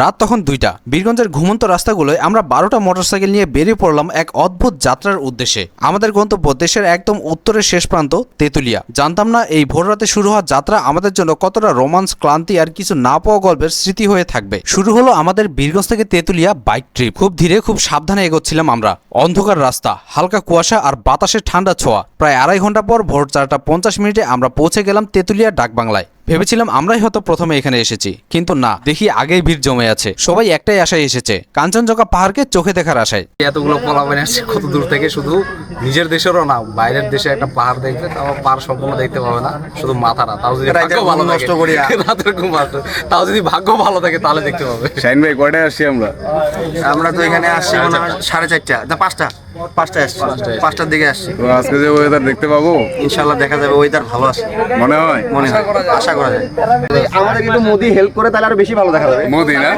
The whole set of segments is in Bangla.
রাত তখন দুইটা। বীরগঞ্জের ঘুমন্ত রাস্তাগুলোয় আমরা বারোটা মোটরসাইকেল নিয়ে বেরিয়ে পড়লাম এক অদ্ভুত যাত্রার উদ্দেশ্যে। আমাদের গন্তব্য দেশের একদম উত্তরের শেষ প্রান্ত, তেতুলিয়া। জানতাম না এই ভোররাতে শুরু হওয়া যাত্রা আমাদের জন্য কতটা রোমান্স, ক্লান্তি আর কিছু না পাওয়া গল্পের স্মৃতি হয়ে থাকবে। শুরু হলো আমাদের বীরগঞ্জ থেকে তেতুলিয়া বাইক ট্রিপ। খুব ধীরে, খুব সাবধানে এগোচ্ছিলাম আমরা। অন্ধকার রাস্তা, হালকা কুয়াশা আর বাতাসের ঠান্ডা ছোঁয়া। প্রায় আড়াই ঘণ্টা পর ভোর চারটা পঞ্চাশ মিনিটে আমরা পৌঁছে গেলাম তেতুলিয়া ডাকবাংলায়। ভেবেছিলাম আমরাই হয়তো প্রথমে এখানে এসেছি কিন্তু না দেখি আগেই ভিড় জমে আছে। সবাই একটাই আশায় এসেছে কাঞ্চনজঙ্ঘা পাহাড়কে চোখে দেখার আশায়। এতগুলো পোলাপান আসছে কত দূর থেকে? শুধু নিজের দেশেরও না বাইরের দেশে একটা পাহাড় দেখবে তাও পাহাড় সম্পূর্ণ দেখতে পাবে না শুধু মাথাটা তাও যদি ভাগ্য ভালো থাকে নষ্ট করিয়া। রাতের ঘুম। তাও যদি ভাগ্য ভালো থাকে তাহলে দেখতে পাবে। শাইন ভাই কয়টায় আসছি আমরা? আমরা তো এখানে আসছি মনে হয় সাড়ে চারটা না পাঁচটা পাঁচটায় আসছি। পাঁচটার দিকে আসছি। আজকে যে ওয়েদার দেখতে পাবো? ইনশাল্লাহ দেখা যাবে ওয়েদার ভালো আছে। মনে হয়? মনে হয়। আশা করা যায়। আমাদের কিন্তু মোদি হেল্প করে তাহলে আরও বেশি ভালো দেখা যাবে। মোদি না?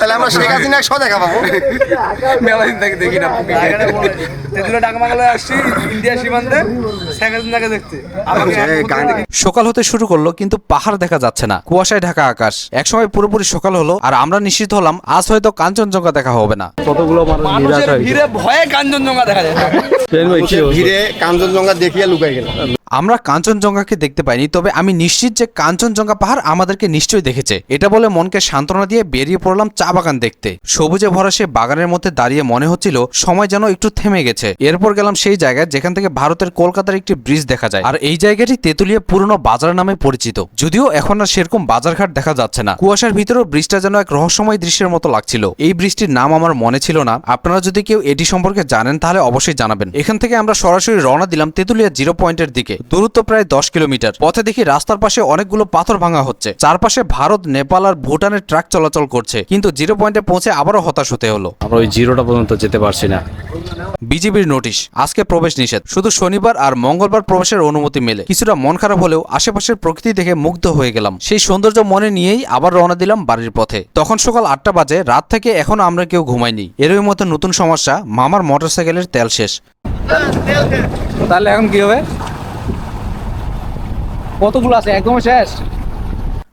তাহলে আমরা শেখ হাসিনা সহ দেখা পাবো। মেলা দিন থেকে দেখি না শেখ সকাল হতে শুরু করল কিন্তু পাহাড় দেখা যাচ্ছে না। কুয়াশায় ঢাকা আকাশ। একসময় পুরোপুরি সকাল হলো আর আমরা নিশ্চিত হলাম আজ হয়তো কাঞ্চনজঙ্ঘা দেখা হবে না। মানুষের ভিড়ে ভয়ে কাঞ্চনজঙ্ঘা দেখা যায়। ভিড়ে কাঞ্চনজঙ্ঘা দেখিয়ে লুকাই গেল আমরা কাঞ্চনজঙ্ঘাকে দেখতে পাইনি, তবে আমি নিশ্চিত যে কাঞ্চনজঙ্ঘা পাহাড় আমাদেরকে নিশ্চয়ই দেখেছে। এটা বলে মনকে সান্ত্বনা দিয়ে বেরিয়ে পড়লাম চা বাগান দেখতে। সবুজে ভরা সে বাগানের মধ্যে দাঁড়িয়ে মনে হচ্ছিল সময় যেন একটু থেমে গেছে। এরপর গেলাম সেই জায়গায় যেখান থেকে ভারতের কলকাতার একটি ব্রিজ দেখা যায়। আর এই জায়গাটি তেঁতুলিয়া পুরনো বাজার নামে পরিচিত। যদিও এখন আর সেরকম বাজারঘাট দেখা যাচ্ছে না। কুয়াশার ভিতরেও ব্রিজটা যেন এক রহস্যময় দৃশ্যের মতো লাগছিল। এই ব্রিজটির নাম আমার মনে ছিল না। আপনারা যদি কেউ এটি সম্পর্কে জানেন, তাহলে অবশ্যই জানাবেন। এখান থেকে আমরা সরাসরি রওনা দিলাম তেঁতুলিয়া জিরো পয়েন্টের দিকে। দূরত্ব প্রায় দশ কিলোমিটার। পথে দেখি রাস্তার পাশে অনেকগুলো পাথর ভাঙা হচ্ছে। চারপাশে ভারত নেপাল আর ভুটানের ট্রাক চলাচল করছে। কিন্তু জিরো পয়েন্টে পৌঁছে আবারও হতাশ হতে হলো। আমরা ওই জিরোটা পর্যন্ত যেতে পারছি না। বিজিবির নোটিশ আজকে প্রবেশ নিষেধ। শুধু শনিবার আর মঙ্গলবার প্রবেশের অনুমতি মেলে। কিছুটা মন খারাপ হলেও আশেপাশের প্রকৃতি দেখে মুগ্ধ হয়ে গেলাম। সেই সৌন্দর্য মনে নিয়েই আবার রওনা দিলাম বাড়ির পথে। তখন সকাল আটটা বাজে রাত থেকে এখন আমরা কেউ ঘুমাইনি। এরই মতো নতুন সমস্যা মামার মোটরসাইকেলের তেল শেষ। তাহলে এখন কি হবে? কতগুলো আছে? একদম শেষ।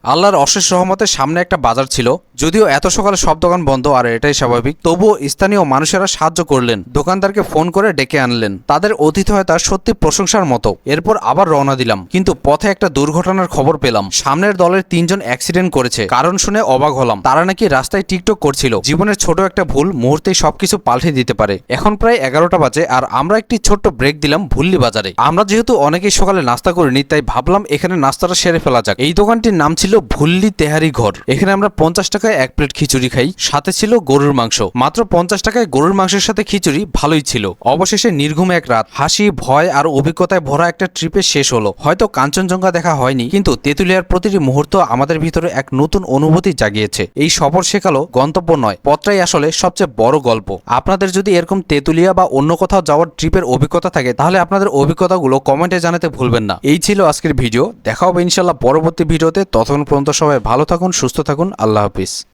আল্লাহর অশেষ রহমতের সামনে একটা বাজার ছিল। যদিও এত সকালে সব দোকান বন্ধ আর এটাই স্বাভাবিক, তবুও স্থানীয় মানুষেরা সাহায্য করলেন। দোকানদারকে ফোন করে ডেকে আনলেন। তাদের অতিথয়তা সত্যি প্রশংসার মতো। এরপর আবার রওনা দিলাম। কিন্তু পথে একটা দুর্ঘটনার খবর পেলাম। সামনের দলের তিনজন অ্যাক্সিডেন্ট করেছে। কারণ শুনে অবাক হলাম। তারা নাকি রাস্তায় টিকটক করছিল। জীবনের ছোট একটা ভুল মুহূর্তেই সবকিছু পাল্টে দিতে পারে। এখন প্রায় এগারোটা বাজে আর আমরা একটি ছোট্ট ব্রেক দিলাম ভুল্লি বাজারে। আমরা যেহেতু অনেকেই সকালে নাস্তা করিনি, তাই ভাবলাম এখানে নাস্তাটা সেরে ফেলা যাক। এই দোকানটির নাম ছিল ভুল্লি তেহারি ঘর। এখানে আমরা পঞ্চাশ টাকায় এক প্লেট খিচুড়ি খাই। সাথে ছিল গরুর মাংস। মাত্র পঞ্চাশ টাকায় গরুর মাংসের সাথে খিচুড়ি ভালোই ছিল। অবশেষে নির্ঘুম এক রাত হাসি, ভয় আর অভিজ্ঞতায় ভরা একটা ট্রিপে শেষ হলো। হয়তো কাঞ্চনজঙ্ঘা দেখা হয়নি, কিন্তু তেঁতুলিয়ার প্রতিটি মুহূর্ত আমাদের ভিতরে এক নতুন অনুভূতি জাগিয়েছে। এই সফর শেখালো গন্তব্য নয়, পথটাই আসলে সবচেয়ে বড় গল্প। আপনাদের যদি এরকম তেঁতুলিয়া বা অন্য কোথাও যাওয়ার ট্রিপের অভিজ্ঞতা থাকে, তাহলে আপনাদের অভিজ্ঞতাগুলো কমেন্টে জানাতে ভুলবেন না। এই ছিল আজকের ভিডিও। দেখা হবে ইনশাল্লাহ পরবর্তী ভিডিওতে। ততক্ষণ পর্যন্ত সবাই ভালো থাকুন, সুস্থ থাকুন। আল্লাহ হাফিজ।